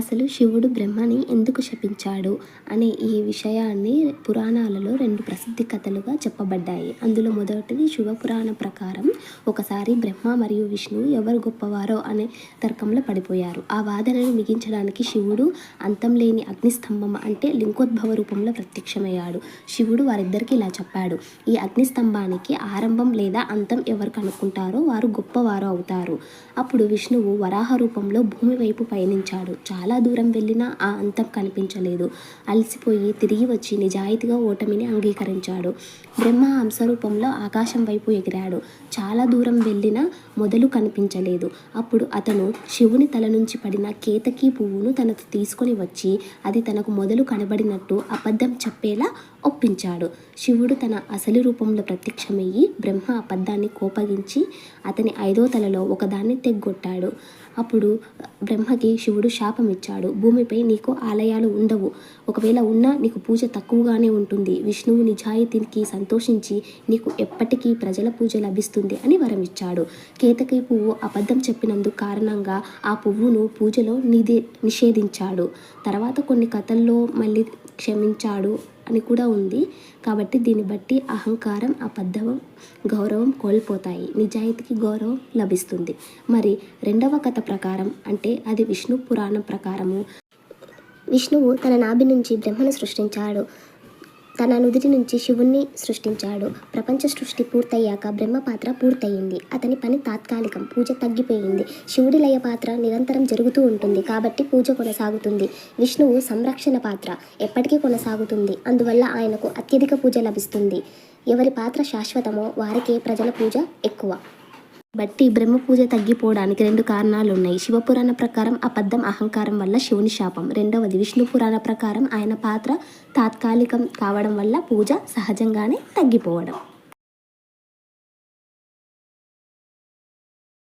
అసలు శివుడు బ్రహ్మని ఎందుకు శపించాడు అనే ఈ విషయాన్ని పురాణాలలో రెండు ప్రసిద్ధి కథలుగా చెప్పబడ్డాయి. అందులో మొదటిది శివపురాణ ప్రకారం ఒకసారి బ్రహ్మ మరియు విష్ణువు ఎవరు గొప్పవారో అనే తర్కంలో పడిపోయారు. ఆ వాదనను మిగించడానికి శివుడు అంతం లేని అగ్నిస్తంభం అంటే లింకోద్భవ రూపంలో ప్రత్యక్షమయ్యాడు. శివుడు వారిద్దరికి ఇలా చెప్పాడు ఈ అగ్నిస్తంభానికి ఆరంభం లేదా అంతం ఎవరు కనుక్కుంటారో వారు గొప్పవారు అవుతారు అప్పుడు విష్ణువు వరాహ రూపంలో భూమి వైపు పయనించాడు. చాలా చాలా దూరం వెళ్ళినా ఆ అంతం కనిపించలేదు. అలసిపోయి తిరిగి వచ్చి నిజాయితీగా ఓటమిని అంగీకరించాడు. బ్రహ్మ హంసరూపంలో ఆకాశం వైపు ఎగిరాడు. చాలా దూరం వెళ్ళినా మొదలు కనిపించలేదు. అప్పుడు అతను శివుని తల నుంచి పడిన కేతకీ పువ్వును తనకు తీసుకొని వచ్చి అది తనకు మొదలు కనబడినట్టు అబద్ధం చెప్పేలా ఒప్పించాడు. శివుడు తన అసలు రూపంలో ప్రత్యక్షమయ్యి బ్రహ్మ అబద్ధాన్ని కోపగించి అతని ఐదో తలలో ఒకదాన్ని తెగ్గొట్టాడు. అప్పుడు బ్రహ్మకి శివుడు శాపం ఇచ్చాడు భూమిపై నీకు ఆలయాలు ఉండవు. ఒకవేళ ఉన్నా నీకు పూజ తక్కువగానే ఉంటుంది. విష్ణువు నిజాయితీకి సంతోషించి నీకు ఎప్పటికీ ప్రజల పూజ లభిస్తుంది అని వరం ఇచ్చాడు కేతకి పువ్వు అబద్ధం చెప్పినందుకు కారణంగా ఆ పువ్వును పూజలో నిధి నిషేధించాడు. తర్వాత కొన్ని కథల్లో మళ్ళీ క్షమించాడు. అని కూడా ఉంది. కాబట్టి దీన్ని బట్టి అహంకారం అబద్ధం గౌరవం కోల్పోతాయి. నిజాయితీకి గౌరవం లభిస్తుంది. మరి రెండవ కథ ప్రకారం అంటే అది విష్ణు పురాణం ప్రకారము. విష్ణువు తన నాభి నుంచి బ్రహ్మను సృష్టించాడు. తన నుదిటి నుంచి శివుణ్ణి సృష్టించాడు. ప్రపంచ సృష్టి పూర్తయ్యాక బ్రహ్మ పాత్ర పూర్తయింది. అతని పని తాత్కాలికం. పూజ తగ్గిపోయింది. శివుడి లయ పాత్ర నిరంతరం జరుగుతూ ఉంటుంది. కాబట్టి పూజ కొనసాగుతుంది. విష్ణువు సంరక్షణ పాత్ర ఎప్పటికీ కొనసాగుతుంది. అందువల్ల ఆయనకు అత్యధిక పూజ లభిస్తుంది. ఎవరి పాత్ర శాశ్వతమో వారికే ప్రజల పూజ ఎక్కువ. బట్టి బ్రహ్మ పూజ తగ్గిపోవడానికి రెండు కారణాలు ఉన్నాయి శివపురాణ ప్రకారం అబద్ధం అహంకారం వల్ల శివుని శాపం. రెండవది విష్ణు పురాణ ప్రకారం ఆయన పాత్ర తాత్కాలికం కావడం వల్ల పూజ సహజంగానే తగ్గిపోవడం.